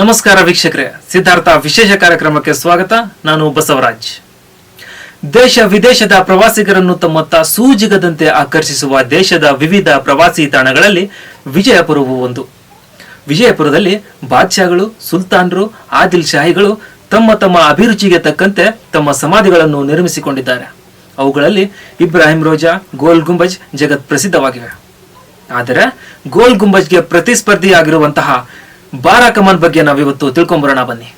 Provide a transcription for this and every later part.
ನಮಸ್ಕಾರ ವೀಕ್ಷಕರೇ. ಸಿದ್ಧಾರ್ಥ ವಿಶೇಷ ಕಾರ್ಯಕ್ರಮಕ್ಕೆ ಸ್ವಾಗತ. ನಾನು ಬಸವರಾಜ್. ದೇಶ ವಿದೇಶದ ಪ್ರವಾಸಿಗರನ್ನು ತಮ್ಮತ್ತ ಸೂಜಿಗದಂತೆ ಆಕರ್ಷಿಸುವ ದೇಶದ ವಿವಿಧ ಪ್ರವಾಸಿ ತಾಣಗಳಲ್ಲಿ ವಿಜಯಪುರವು ಒಂದು. ವಿಜಯಪುರದಲ್ಲಿ ಬಾದ್ಶಾಗಳು ಸುಲ್ತಾನ್ರು, ಆದಿಲ್ ಶಾಹಿಗಳು ತಮ್ಮ ತಮ್ಮ ಅಭಿರುಚಿಗೆ ತಕ್ಕಂತೆ ತಮ್ಮ ಸಮಾಧಿಗಳನ್ನು ನಿರ್ಮಿಸಿಕೊಂಡಿದ್ದಾರೆ. ಅವುಗಳಲ್ಲಿ ಇಬ್ರಾಹಿಂ ರೋಜಾ, ಗೋಲ್ ಗುಂಬಜ್ ಜಗತ್ ಪ್ರಸಿದ್ಧವಾಗಿವೆ. ಆದರೆ ಗೋಲ್ ಗುಂಬಜ್ಗೆ ಪ್ರತಿಸ್ಪರ್ಧಿಯಾಗಿರುವಂತಹ ಬಾರಾ ಕಮಾನ್ ಬಗ್ಗೆ ನಾವಿವತ್ತು ತಿಳ್ಕೊಂಬರೋಣ, ಬನ್ನಿ.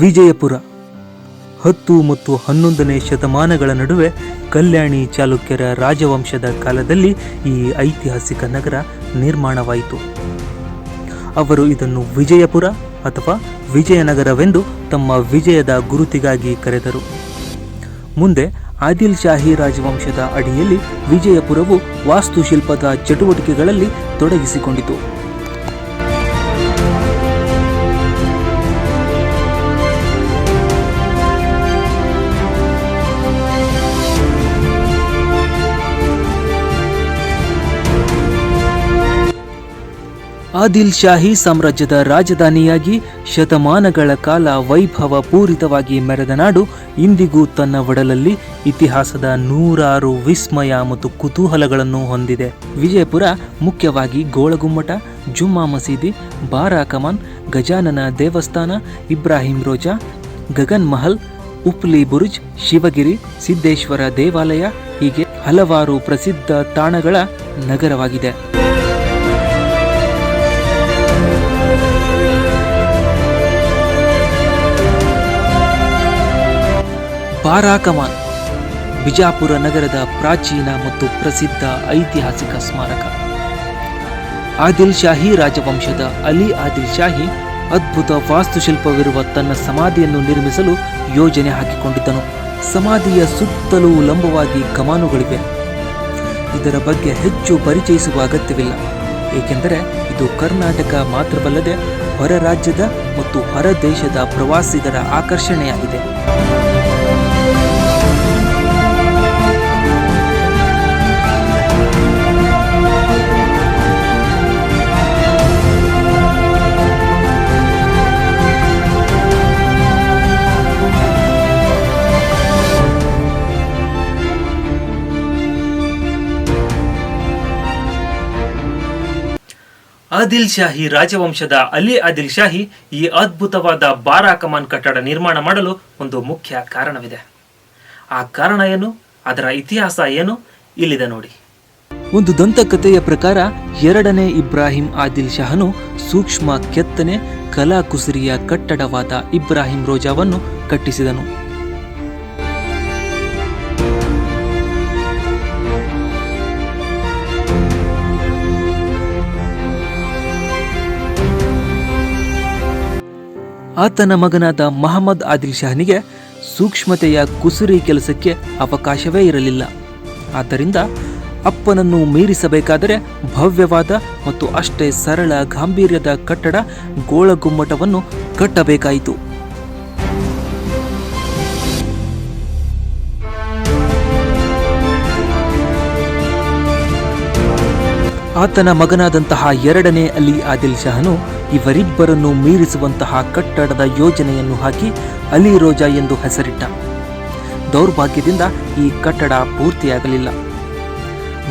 ವಿಜಯಪುರ. ಹತ್ತು ಮತ್ತು ಹನ್ನೊಂದನೇ ಶತಮಾನಗಳ ನಡುವೆ ಕಲ್ಯಾಣಿ ಚಾಲುಕ್ಯರ ರಾಜವಂಶದ ಕಾಲದಲ್ಲಿ ಈ ಐತಿಹಾಸಿಕ ನಗರ ನಿರ್ಮಾಣವಾಯಿತು. ಅವರು ಇದನ್ನು ವಿಜಯಪುರ ಅಥವಾ ವಿಜಯನಗರವೆಂದು ತಮ್ಮ ವಿಜಯದ ಗುರುತಿಗಾಗಿ ಕರೆದರು. ಮುಂದೆ ಆದಿಲ್ ಶಾಹಿ ರಾಜವಂಶದ ಅಡಿಯಲ್ಲಿ ವಿಜಯಪುರವು ವಾಸ್ತುಶಿಲ್ಪದ ಚಟುವಟಿಕೆಗಳಲ್ಲಿ ತೊಡಗಿಸಿಕೊಂಡಿತು. ಆದಿಲ್ ಶಾಹಿ ಸಾಮ್ರಾಜ್ಯದ ರಾಜಧಾನಿಯಾಗಿ ಶತಮಾನಗಳ ಕಾಲ ವೈಭವ ಪೂರಿತವಾಗಿ ಮೆರೆದ ನಾಡು ಇಂದಿಗೂ ತನ್ನ ಒಡಲಲ್ಲಿ ಇತಿಹಾಸದ ನೂರಾರು ವಿಸ್ಮಯ ಮತ್ತು ಕುತೂಹಲಗಳನ್ನು ಹೊಂದಿದೆ. ವಿಜಯಪುರ ಮುಖ್ಯವಾಗಿ ಗೋಳಗುಮ್ಮಟ, ಜುಮ್ಮಾ ಮಸೀದಿ ಬಾರಾ ಕಮಾನ್ ಗಜಾನನ ದೇವಸ್ಥಾನ, ಇಬ್ರಾಹಿಂ ರೋಜಾ, ಗಗನ್ ಮಹಲ್, ಉಪ್ಲಿ ಬುರುಜ್, ಶಿವಗಿರಿ, ಸಿದ್ದೇಶ್ವರ ದೇವಾಲಯ ಹೀಗೆ ಹಲವಾರು ಪ್ರಸಿದ್ಧ ತಾಣಗಳ ನಗರವಾಗಿದೆ. ಬಾರಾ ಕಮಾನ್ ಬಿಜಾಪುರ ನಗರದ ಪ್ರಾಚೀನ ಮತ್ತು ಪ್ರಸಿದ್ಧ ಐತಿಹಾಸಿಕ ಸ್ಮಾರಕ. ಆದಿಲ್ ಶಾಹಿ ರಾಜವಂಶದ ಅಲಿ ಆದಿಲ್ ಶಾಹಿ ಅದ್ಭುತ ವಾಸ್ತುಶಿಲ್ಪವಿರುವ ತನ್ನ ಸಮಾಧಿಯನ್ನು ನಿರ್ಮಿಸಲು ಯೋಜನೆ ಹಾಕಿಕೊಂಡಿದ್ದನು. ಸಮಾಧಿಯ ಸುತ್ತಲೂ ಲಂಬವಾಗಿ ಕಮಾನುಗಳಿವೆ. ಇದರ ಬಗ್ಗೆ ಹೆಚ್ಚು ಪರಿಚಯಿಸುವ ಅಗತ್ಯವಿಲ್ಲ. ಏಕೆಂದರೆ ಇದು ಕರ್ನಾಟಕ ಮಾತ್ರವಲ್ಲದೆ ಹೊರ ರಾಜ್ಯದ ಮತ್ತು ಹೊರ ದೇಶದ ಪ್ರವಾಸಿಗರ ಆಕರ್ಷಣೆಯಾಗಿದೆ. ಆದಿಲ್ ಶಾಹಿ ರಾಜವಂಶದ ಅಲಿ ಆದಿಲ್ ಶಾಹಿ ಈ ಅದ್ಭುತವಾದ ಬಾರಾ ಕಮಾನ್ ಕಟ್ಟಡ ನಿರ್ಮಾಣ ಮಾಡಲು ಒಂದು ಮುಖ್ಯ ಕಾರಣವಿದೆ. ಆ ಕಾರಣ ಏನು? ಅದರ ಇತಿಹಾಸ ಏನು? ಇಲ್ಲಿದೆ ನೋಡಿ. ಒಂದು ದಂತಕಥೆಯ ಪ್ರಕಾರ ಎರಡನೇ ಇಬ್ರಾಹಿಂ ಆದಿಲ್ ಶಾಹನು ಸೂಕ್ಷ್ಮ ಕೆತ್ತನೆ, ಕಲಾಕುಸರಿಯ ಕಟ್ಟಡವಾದ ಇಬ್ರಾಹಿಂ ರೋಜಾವನ್ನು ಕಟ್ಟಿಸಿದನು. ಆತನ ಮಗನಾದ ಮಹಮ್ಮದ್ ಆದಿಲ್ ಶಹನಿಗೆ ಸೂಕ್ಷ್ಮತೆಯ ಕುಸುರಿ ಕೆಲಸಕ್ಕೆ ಅವಕಾಶವೇ ಇರಲಿಲ್ಲ. ಆದ್ದರಿಂದ ಅಪ್ಪನನ್ನು ಮೀರಿಸಬೇಕಾದರೆ ಭವ್ಯವಾದ ಮತ್ತು ಅಷ್ಟೇ ಸರಳ ಗಾಂಭೀರ್ಯದ ಕಟ್ಟಡ ಗೋಳಗುಮ್ಮಟವನ್ನು ಕಟ್ಟಬೇಕಾಯಿತು. ಆತನ ಮಗನಾದಂತಹ ಎರಡನೇ ಅಲಿ ಆದಿಲ್ ಶಹನು ಇವರಿಬ್ಬರನ್ನು ಮೀರಿಸುವಂತಹ ಕಟ್ಟಡದ ಯೋಜನೆಯನ್ನು ಹಾಕಿ ಅಲಿ ರೋಜಾ ಎಂದು ಹೆಸರಿಟ್ಟ. ದೌರ್ಭಾಗ್ಯದಿಂದ ಈ ಕಟ್ಟಡ ಪೂರ್ತಿಯಾಗಲಿಲ್ಲ.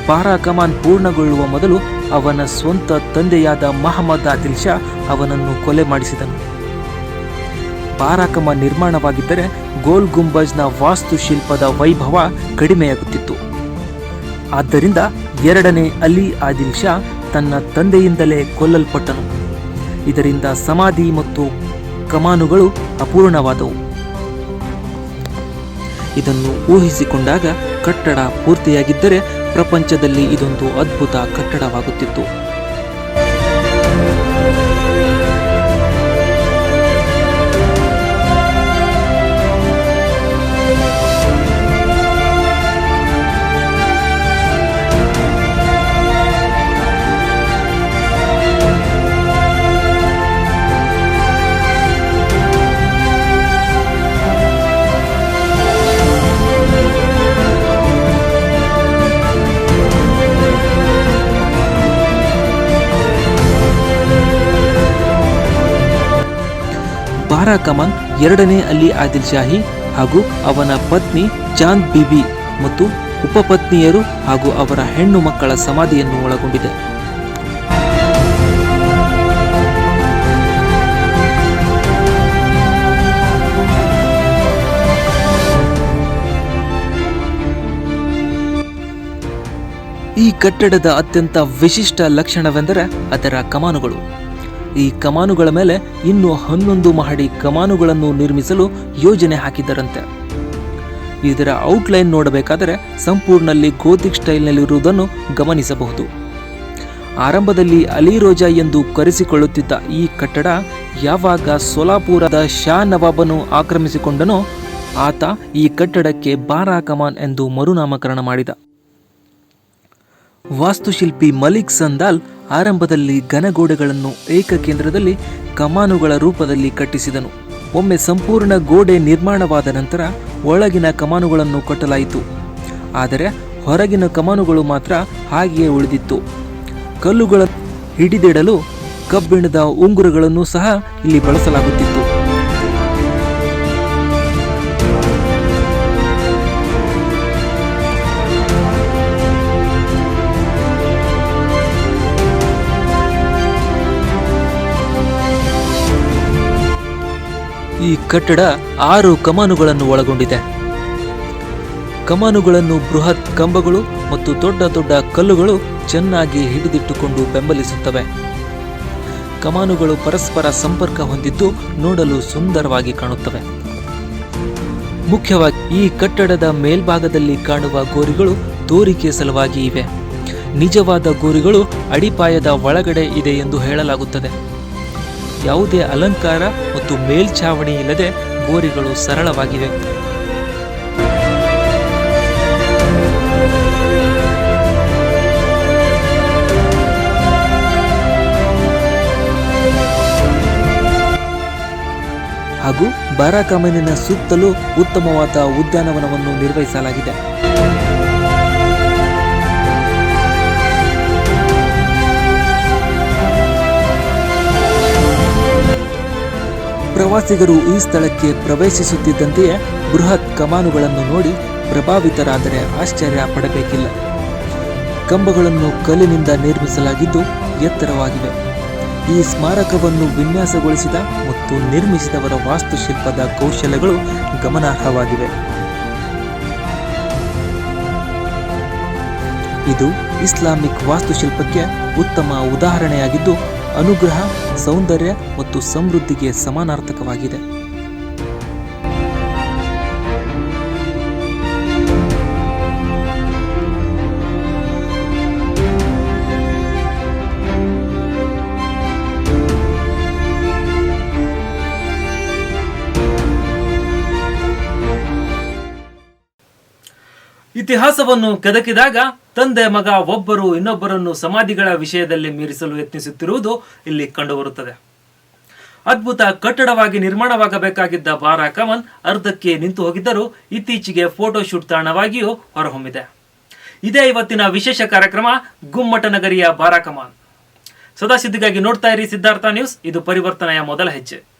ಬಾರಾ ಕಮಾನ್ ಪೂರ್ಣಗೊಳ್ಳುವ ಮೊದಲು ಅವನ ಸ್ವಂತ ತಂದೆಯಾದ ಮಹಮ್ಮದ್ ಆದಿಲ್ ಶಾ ಅವನನ್ನು ಕೊಲೆ ಮಾಡಿಸಿದನು. ಬಾರಾ ಕಮಾನ್ ನಿರ್ಮಾಣವಾಗಿದ್ದರೆ ಗೋಲ್ ಗುಂಬಜ್ನ ವಾಸ್ತುಶಿಲ್ಪದ ವೈಭವ ಕಡಿಮೆಯಾಗುತ್ತಿತ್ತು. ಆದ್ದರಿಂದ ಎರಡನೇ ಅಲಿ ಆದಿಲ್ ಶಾ ತನ್ನ ತಂದೆಯಿಂದಲೇ ಕೊಲ್ಲಲ್ಪಟ್ಟನು. ಇದರಿಂದ ಸಮಾಧಿ ಮತ್ತು ಕಮಾನುಗಳು ಅಪೂರ್ಣವಾದವು. ಇದನ್ನು ಊಹಿಸಿಕೊಂಡಾಗ ಕಟ್ಟಡ ಪೂರ್ತಿಯಾಗಿದ್ದರೆ ಪ್ರಪಂಚದಲ್ಲಿ ಇದೊಂದು ಅದ್ಭುತ ಕಟ್ಟಡವಾಗುತ್ತಿತ್ತು. ಬಾರಾ ಕಮಾನ್ ಎರಡನೇ ಅಲಿ ಆದಿಲ್ ಶಾಹಿ ಹಾಗೂ ಅವನ ಪತ್ನಿ ಚಾಂದ್ ಬಿಬಿ ಮತ್ತು ಉಪಪತ್ನಿಯರು ಹಾಗೂ ಅವರ ಹೆಣ್ಣು ಮಕ್ಕಳ ಸಮಾಧಿಯನ್ನು ಒಳಗೊಂಡಿದೆ. ಈ ಕಟ್ಟಡದ ಅತ್ಯಂತ ವಿಶಿಷ್ಟ ಲಕ್ಷಣವೆಂದರೆ ಅದರ ಕಮಾನುಗಳು. ಈ ಕಮಾನುಗಳ ಮೇಲೆ ಇನ್ನು ಹನ್ನೊಂದು ಮಹಡಿ ಕಮಾನುಗಳನ್ನು ನಿರ್ಮಿಸಲು ಯೋಜನೆ ಹಾಕಿದ್ದರಂತೆ ಇದರ ಔಟ್ಲೈನ್ ನೋಡಬೇಕಾದರೆ ಸಂಪೂರ್ಣಲ್ಲಿ ಗೋತಿಕ್ ಸ್ಟೈಲ್ನಲ್ಲಿರುವುದನ್ನು ಗಮನಿಸಬಹುದು. ಆರಂಭದಲ್ಲಿ ಅಲಿ ರೋಜಾ ಎಂದು ಕರೆಸಿಕೊಳ್ಳುತ್ತಿದ್ದ ಈ ಕಟ್ಟಡ ಯಾವಾಗ ಸೋಲಾಪುರದ ಶಾ ನವಾಬನು ಆಕ್ರಮಿಸಿಕೊಂಡನೋ ಆತ ಈ ಕಟ್ಟಡಕ್ಕೆ ಬಾರಾ ಕಮಾನ್ ಎಂದು ಮರುನಾಮಕರಣ ಮಾಡಿದ. ವಾಸ್ತುಶಿಲ್ಪಿ ಮಲಿಕ್ ಸಂದಾಲ್ ಆರಂಭದಲ್ಲಿ ಘನಗೋಡೆಗಳನ್ನು ಏಕಕೇಂದ್ರದಲ್ಲಿ ಕಮಾನುಗಳ ರೂಪದಲ್ಲಿ ಕಟ್ಟಿಸಿದನು. ಒಮ್ಮೆ ಸಂಪೂರ್ಣ ಗೋಡೆ ನಿರ್ಮಾಣವಾದ ನಂತರ ಒಳಗಿನ ಕಮಾನುಗಳನ್ನು ಕಟ್ಟಲಾಯಿತು. ಆದರೆ ಹೊರಗಿನ ಕಮಾನುಗಳು ಮಾತ್ರ ಹಾಗೆಯೇ ಉಳಿದಿತ್ತು. ಕಲ್ಲುಗಳ ಹಿಡಿದಿಡಲು ಕಬ್ಬಿಣದ ಉಂಗುರಗಳನ್ನು ಸಹ ಇಲ್ಲಿ ಬಳಸಲಾಗುತ್ತಿತ್ತು. ಈ ಕಟ್ಟಡ ಆರು ಕಮಾನುಗಳನ್ನು ಒಳಗೊಂಡಿದೆ. ಕಮಾನುಗಳನ್ನು ಬೃಹತ್ ಕಂಬಗಳು ಮತ್ತು ದೊಡ್ಡ ದೊಡ್ಡ ಕಲ್ಲುಗಳು ಚೆನ್ನಾಗಿ ಹಿಡಿದಿಟ್ಟುಕೊಂಡು ಬೆಂಬಲಿಸುತ್ತವೆ. ಕಮಾನುಗಳು ಪರಸ್ಪರ ಸಂಪರ್ಕ ಹೊಂದಿದ್ದು ನೋಡಲು ಸುಂದರವಾಗಿ ಕಾಣುತ್ತವೆ. ಮುಖ್ಯವಾಗಿ ಈ ಕಟ್ಟಡದ ಮೇಲ್ಭಾಗದಲ್ಲಿ ಕಾಣುವ ಗೋರಿಗಳು ತೋರಿಕೆ ಸಲುವಾಗಿ ಇವೆ. ನಿಜವಾದ ಗೋರಿಗಳು ಅಡಿಪಾಯದ ಒಳಗಡೆ ಇದೆ ಎಂದು ಹೇಳಲಾಗುತ್ತದೆ. ಯಾವುದೇ ಅಲಂಕಾರ ಮತ್ತು ಮೇಲ್ಛಾವಣಿ ಇಲ್ಲದೆ ಗೋರಿಗಳು ಸರಳವಾಗಿವೆ. ಹಾಗೂ ಬಾರಾಕಮನಿನ ಸುತ್ತಲೂ ಉತ್ತಮವಾದ ಉದ್ಯಾನವನವನ್ನು ನಿರ್ವಹಿಸಲಾಗಿದೆ. ಪ್ರವಾಸಿಗರು ಈ ಸ್ಥಳಕ್ಕೆ ಪ್ರವೇಶಿಸುತ್ತಿದ್ದಂತೆಯೇ ಬೃಹತ್ ಕಮಾನುಗಳನ್ನು ನೋಡಿ ಪ್ರಭಾವಿತರಾದರೆ ಆಶ್ಚರ್ಯ ಪಡಬೇಕಿಲ್ಲ. ಕಂಬಗಳನ್ನು ಕಲ್ಲಿನಿಂದ ನಿರ್ಮಿಸಲಾಗಿದ್ದು ಎತ್ತರವಾಗಿವೆ. ಈ ಸ್ಮಾರಕವನ್ನು ವಿನ್ಯಾಸಗೊಳಿಸಿದ ಮತ್ತು ನಿರ್ಮಿಸಿದವರ ವಾಸ್ತುಶಿಲ್ಪದ ಕೌಶಲ್ಯಗಳು ಗಮನಾರ್ಹವಾಗಿವೆ. ಇದು ಇಸ್ಲಾಮಿಕ್ ವಾಸ್ತುಶಿಲ್ಪಕ್ಕೆ ಉತ್ತಮ ಉದಾಹರಣೆಯಾಗಿದ್ದು ಅನುಗ್ರಹ ಸೌಂದರ್ಯ ಮತ್ತು ಸಮೃದ್ಧಿಗೆ ಸಮಾನಾರ್ಥಕವಾಗಿದೆ. ಇತಿಹಾಸವನ್ನು ಕೆದಕಿದಾಗ ತಂದೆ ಮಗ ಒಬ್ಬರು ಇನ್ನೊಬ್ಬರನ್ನು ಸಮಾಧಿಗಳ ವಿಷಯದಲ್ಲಿ ಮೀರಿಸಲು ಯತ್ನಿಸುತ್ತಿರುವುದು ಇಲ್ಲಿ ಕಂಡುಬರುತ್ತದೆ. ಅದ್ಭುತ ಕಟ್ಟಡವಾಗಿ ನಿರ್ಮಾಣವಾಗಬೇಕಾಗಿದ್ದ ಬಾರಾ ಕಮನ್ ಅರ್ಧಕ್ಕೆ ನಿಂತು ಹೋಗಿದ್ದರೂ ಇತ್ತೀಚೆಗೆ ಫೋಟೋಶೂಟ್ ತಾಣವಾಗಿಯೂ ಹೊರಹೊಮ್ಮಿದೆ. ಇದೇ ಇವತ್ತಿನ ವಿಶೇಷ ಕಾರ್ಯಕ್ರಮ ಗುಮ್ಮಟ ನಗರಿಯ ಬಾರಾ ಕಮಾನ್ ಸದಾ ಸುದ್ದಿಗಾಗಿ ನೋಡ್ತಾ ಇರಿ ಸಿದ್ಧಾರ್ಥ ನ್ಯೂಸ್. ಇದು ಪರಿವರ್ತನೆಯ ಮೊದಲ ಹೆಜ್ಜೆ.